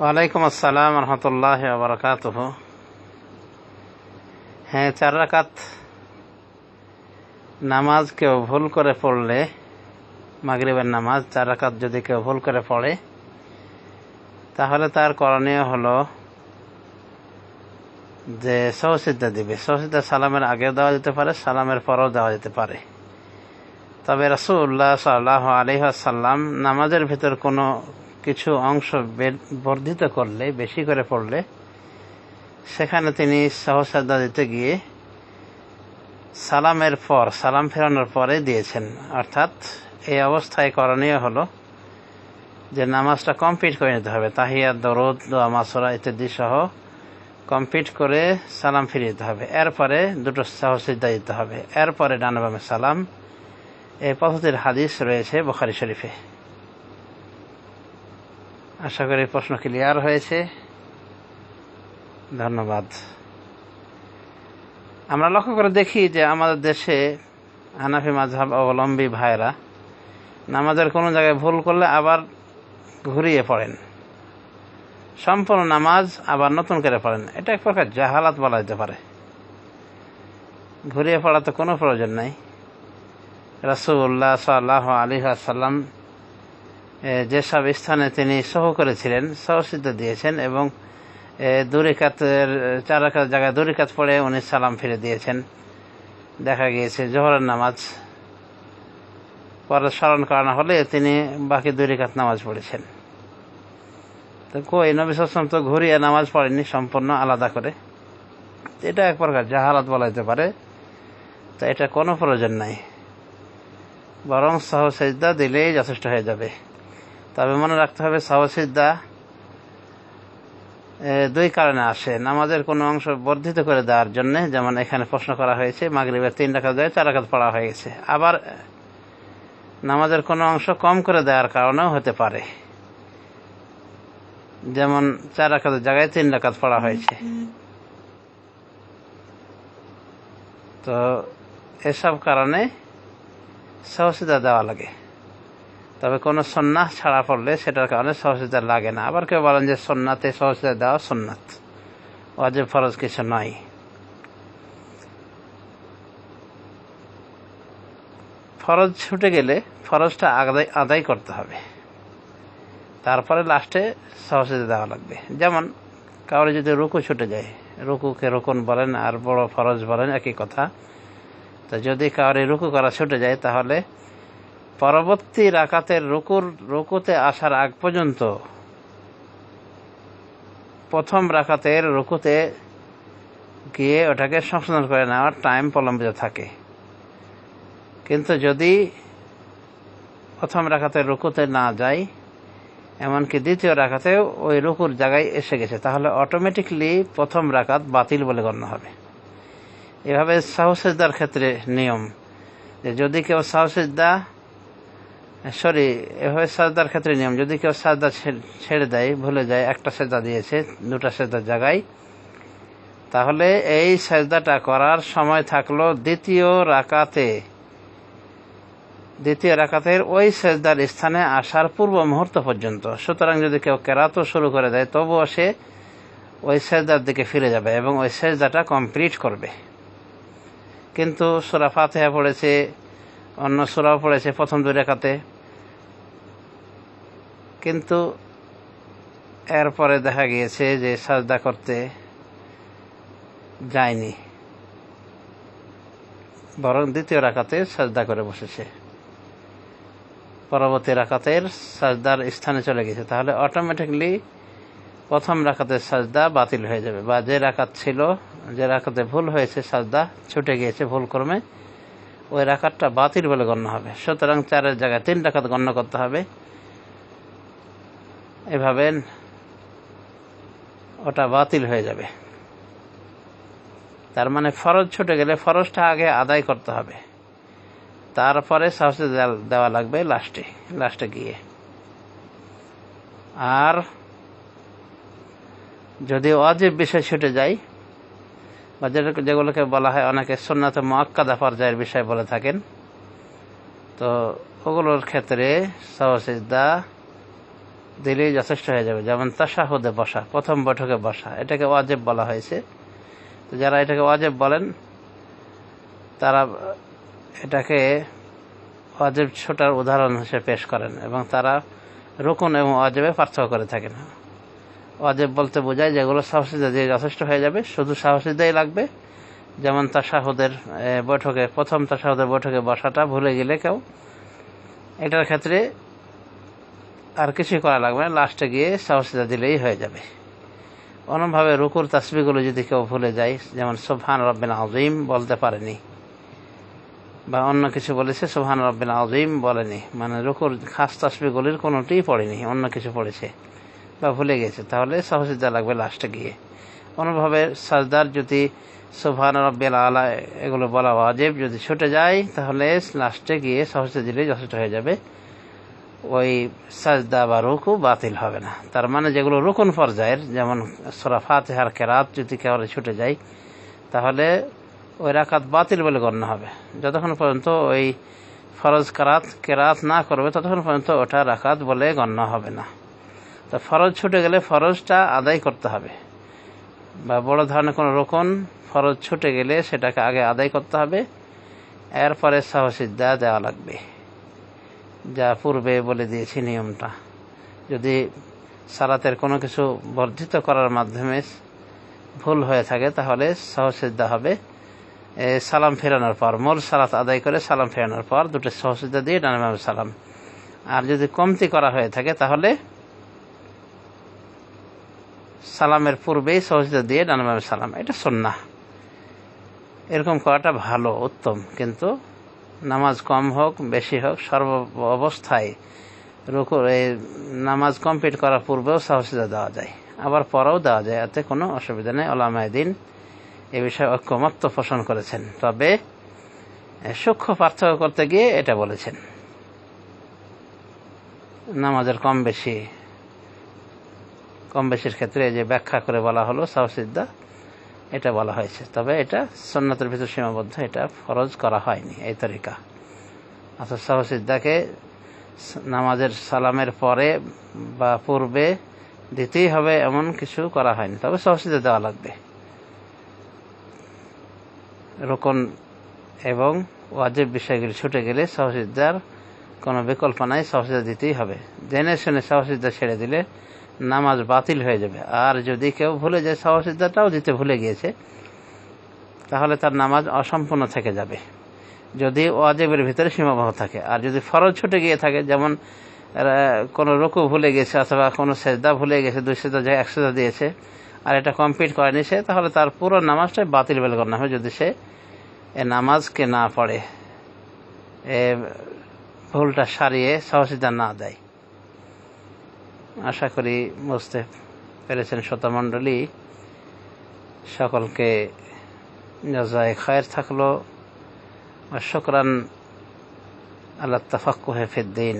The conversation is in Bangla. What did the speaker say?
ওয়ালাইকুম আসসালাম রহমতুল্লাহ হ্যাঁ চার রাকাত নামাজ কেউ ভুল করে পড়লে, মাগরিবের নামাজ চার রাকাত যদি কেউ ভুল করে পড়ে, তাহলে তার করণীয় হলো যে সহসিদ্ধা দিবে। সহসিদ্ধা সালামের আগেও দেওয়া যেতে পারে, সালামের পরেও দেওয়া যেতে পারে। তবে রাসুল্লাহ সাল্লাহ আলহাসাল্লাম নামাজের ভিতর কোনো কিছু অংশ বর্ধিত করলে, বেশি করে পড়লে, সেখানে তিনি সহসাদা দিতে গিয়ে সালামের পর, সালাম ফেরানোর পরে দিয়েছেন। অর্থাৎ এই অবস্থায় করণীয় হলো যে নামাজটা কমপ্লিট করে নিতে হবে। তাহিয়া দরদ, দোয়া মাসরা ইত্যাদি সহ কমপ্লিট করে সালাম ফিরিয়ে দিতে হবে। এরপরে দুটো সাহসিদ্ধা দিতে হবে। এরপরে ডানবামে সালাম। এই পদ্ধতির হাদিস রয়েছে বখারি শরীফে। আশা করি প্রশ্ন ক্লিয়ার হয়েছে। ধন্যবাদ। আমরা লক্ষ্য করে দেখি যে আমাদের দেশে হানাফি মাঝহাব অবলম্বী ভাইরা নামাজের কোনো জায়গায় ভুল করলে আবার ঘুরিয়ে পড়েন। সম্পূর্ণ নামাজ আবার নতুন করে পড়েন। এটা এক প্রকার জাহালাত বলা যেতে পারে। ঘুরিয়ে পড়া তো কোনো প্রয়োজন নাই। রাসুল্লাহ সাল্লাহ আলী সাল্লাম যেসব স্থানে তিনি সহ করেছিলেন সহসিদ্ধ দিয়েছেন এবং দুরিকাতের চার রাকাত জায়গায় দুরিকাত পড়ে উনি সালাম ফিরে দিয়েছেন। দেখা গিয়েছে জোহরের নামাজ পরে স্মরণ করানো হলে তিনি বাকি দুরিকাত নামাজ পড়েছেন। তো কই নবী সালাম তো ঘুরিয়ে নামাজ পড়েনি সম্পূর্ণ আলাদা করে। এটা এক প্রকার জাহালাত বলা যেতে পারে। তা এটা কোনো প্রয়োজন নাই। বরং সহসিদ্ধা দিলেই যথেষ্ট হয়ে যাবে। তবে মনে রাখতে হবে সহসিদ্ধা এ, দুই কারণে আসে। নামাজের কোনো অংশ বর্ধিত করে দেওয়ার জন্য যেমন এখানে প্রশ্ন করা হয়েছে মাগরিবের তিন রাখাত দেয় চার রাখাত পড়া হয়ে গেছে। আবার নামাজের কোনো অংশ কম করে দেওয়ার কারণেও হতে পারে। যেমন চার রাখাতের জায়গায় তিন রাখাত পড়া হয়েছে। তো এসব কারণে সহসিদা দেওয়া লাগে। তবে কোনো সন্ন্যাস ছাড়া পড়লে সেটার কারণে সহসিদা লাগে না। আবার কেউ বলেন যে সন্ন্যাতে সহসিদা দেওয়া সন্ন্যাত। অজে ফরজ কিছু নয়। ফরজ ছুটে গেলে ফরজটা আদায় আদায় করতে হবে। তারপরে লাস্টে সহসিদা দেওয়া লাগবে। যেমন কাউরে যদি রুকু ছুটে যায়, রুকুকে রোকন বলেন আর বড় ফরজ বলেন, একই কথা। তো যদি কাউরে রুকু করা ছুটে যায়, তাহলে পরবর্তী রাকাতের রুকুর, রুকুতে আসার আগ পর্যন্ত প্রথম রাকাতের রুকুতে গিয়ে ওটাকে সংশোধন করে নেওয়ার টাইম প্রলম্বিত থাকে। কিন্তু যদি প্রথম রাখাতের রুকুতে না যায় এমনকি দ্বিতীয় রাখাতেও ওই রুকুর জায়গায় এসে গেছে। তাহলে অটোমেটিকলি প্রথম রাকাত বাতিল বলে গণ্য হবে। এভাবে সাহসিদ্দার ক্ষেত্রে নিয়ম যে যদি কেউ সাহসিদ্দা সরি, এভাবে সাজদার ক্ষেত্রে নিয়ম, যদি কেউ সাজদা ছেড়ে দেয়, ভুলে যায়, একটা সেজদা দিয়েছে, দুটা সেজদার জায়গায়, তাহলে এই সেজদাটা করার সময় থাকল দ্বিতীয় রাকাতে। দ্বিতীয় রাকাতের ওই সেজদার স্থানে আসার পূর্ব মুহূর্ত পর্যন্ত। সুতরাং যদি কেউ কেরাতও শুরু করে দেয়, তবুও সে ওই সেজদার দিকে ফিরে যাবে এবং ওই সেজদাটা কমপ্লিট করবে। কিন্তু সুরা ফাতেহা পড়েছে, অন্য সুরাও পড়েছে প্রথম দুই রেখাতে কিন্তু এরপরে দেখা গিয়েছে যে সাজদা করতে যায়নি, বরং দ্বিতীয় রাখাতে সাজদা করে বসেছে। পরবর্তী রাখাতের সাজদার স্থানে চলে গেছে। তাহলে অটোমেটিকলি প্রথম রাখাতের সাজদা বাতিল হয়ে যাবে। বা যে রাখাত ছিল, যে রাখাতে ভুল হয়েছে, সাজদা ছুটে গিয়েছে ভুল ক্রমে, ওই রাখাতটা বাতিল বলে গণ্য হবে। সুতরাং চারের জায়গায় তিন রাখাত গণ্য করতে হবে। এভাবে ওটা বাতিল হয়ে যাবে। তার মানে ফরজ ছুটে গেলে ফরজটা আগে আদায় করতে হবে। তারপরে সাহসে দেওয়া লাগবে লাস্টে লাস্টে গিয়ে। আর যদি অজেব বিষয় ছুটে যায়, বা যেগুলোকে বলা হয় অনেকে সুন্নাতে মোয়াক্কাদা পর্যায়ের বিষয় বলে থাকেন, তো ওগুলোর ক্ষেত্রে সহসিদ্ধা দিলেই যথেষ্ট হয়ে যাবে। যেমন তাসাহুদে বসা, প্রথম বৈঠকে বসা, এটাকে ওয়াজেব বলা হয়েছে। তো যারা এটাকে ওয়াজেব বলেন, তারা এটাকে অজেব ছোটার উদাহরণ হিসেবে পেশ করেন এবং তারা রুকুন এবং অজেবে পার্থক্য করে থাকেন। অজেব বলতে বোঝায় যেগুলো সাহসিদা দিয়ে যথেষ্ট হয়ে যাবে, শুধু সাহসিদাই লাগবে। যেমন তাসাহুদের বৈঠকে, প্রথম তাসাহুদের বৈঠকে বসাটা ভুলে গেলে কেউ এটার ক্ষেত্রে আর কিছুই করা লাগবে না, লাস্টে গিয়ে সাহসিদা দিলেই হয়ে যাবে। অন্যভাবে রুকুর তাসবিগুলো যদি কেউ ভুলে যায়, যেমন সোফান রব্বিন আজিম বলতে পারেনি। বা অন্য কিছু বলেছে সোহান রব্বিন আজিম বলেনি। মানে রুকুর খাস তাসবিগুলির কোনোটিই পড়েনি, অন্য কিছু পড়েছে বা ভুলে গেছে। তাহলে সহসিদ্ধা লাগবে লাস্টে গিয়ে। অন্যভাবে সাজদার যদি সোফান রব্বিল আলা এগুলো বলা ওয়াজেব, যদি ছুটে যায়, তাহলে লাস্টে গিয়ে সহসিদ্ধা দিলেই যথেষ্ট হয়ে যাবে। ওই সাজদা বা রুকু বাতিল হবে না। তার মানে যেগুলো রুকুন পর্যায়ের, যেমন সোরা ফাতেহার কেরাত যদি কেউ ছুটে যায়, তাহলে ওই রাকাত বাতিল বলে গণ্য হবে। যতক্ষণ পর্যন্ত ওই ফরজ কারাত, কেরাত না করবে, ততক্ষণ পর্যন্ত ওটা রাকাত বলে গণ্য হবে না। তো ফরজ ছুটে গেলে ফরজটা আদায় করতে হবে। বা বড় ধরনের কোনো রোকন ফরজ ছুটে গেলে সেটাকে আগে আদায় করতে হবে। এরপরে সাহসিদ্দা দেওয়া লাগবে। যা পূর্বে বলে দিয়েছি নিয়মটা। যদি সালাতের কোনো কিছু বর্ধিত করার মাধ্যমে ভুল হয়ে থাকে, তাহলে সহসিদ্ধা হবে। সালাম ফেরানোর পর, মোর সালাত আদায় করে সালাম ফেরানোর পর দুটো সহসিদ্ধা দিয়ে ডানামে সালাম। আর যদি কমতি করা হয়ে থাকে, তাহলে সালামের পূর্বেই সহসিদ্ধা দিয়ে ডানামে সালাম। এটা সন্না এরকম করাটা ভালো, উত্তম। কিন্তু নামাজ কম হোক, বেশি হোক, সর্ব অবস্থায় রুকু নামাজ কমপ্লিট করার পূর্বেও সাহসিদা দেওয়া যায়। আবার পরেও দেওয়া যায়, এতে কোনো অসুবিধা নেই। ওলামায় দিন এ বিষয়ে ঐক্যমত্য পোষণ করেছেন। তবে সূক্ষ্ম পার্থক্য করতে গিয়ে এটা বলেছেন। নামাজের কম বেশি, কম বেশির ক্ষেত্রে যে ব্যাখ্যা করে বলা হলো সাহসিদ্দা এটা বলা হয়েছে। তবে এটা সন্ন্যতের ভিতর সীমাবদ্ধ, এটা ফরজ করা হয়নি এই তরিকা। অর্থাৎ সাহসিদ্দাকে নামাজের সালামের পরে বা পূর্বে দিতেই হবে এমন কিছু করা হয়নি। তবে সহসিদ্ধা দেওয়া লাগবে। রোকন এবং ওয়াজিব বিষয়গুলি ছুটে গেলে সহসিদ্ধার কোনো বিকল্প নাই সহসিদ্ধা দিতেই হবে। জেনে শুনে সহসিদ্ধা ছেড়ে দিলে নামাজ বাতিল হয়ে যাবে। আর যদি কেউ ভুলে যায় সহসিদ্ধাটাও দিতে ভুলে গিয়েছে, তাহলে তার নামাজ অসম্পূর্ণ থেকে যাবে। যদি ওয়াজেবের ভিতরে সীমাবহ থাকে, আর যদি ফরজ ছুটে গিয়ে থাকে, যেমন কোনো রুকু ভুলে গেছে অথবা কোনো সেজদা ভুলে গেছে, দুই সেজদা যায়, এক সেজদা দিয়েছে, আর এটা কমপ্লিট করেনি সে, তাহলে তার পুরো নামাজটাই বাতিল বলে গণ্য হবে। যদি সে এ নামাজকে না পড়ে, এ ভুলটা সারিয়ে সহসিদ্ধা না দেয়। আশা করি বুঝতে পেরেছেন শ্রোতামণ্ডলী, সকলকে জাজায় খায়ের থাকল শুক্রান আল্লাহ তফাক্কু ফিদ্দিন।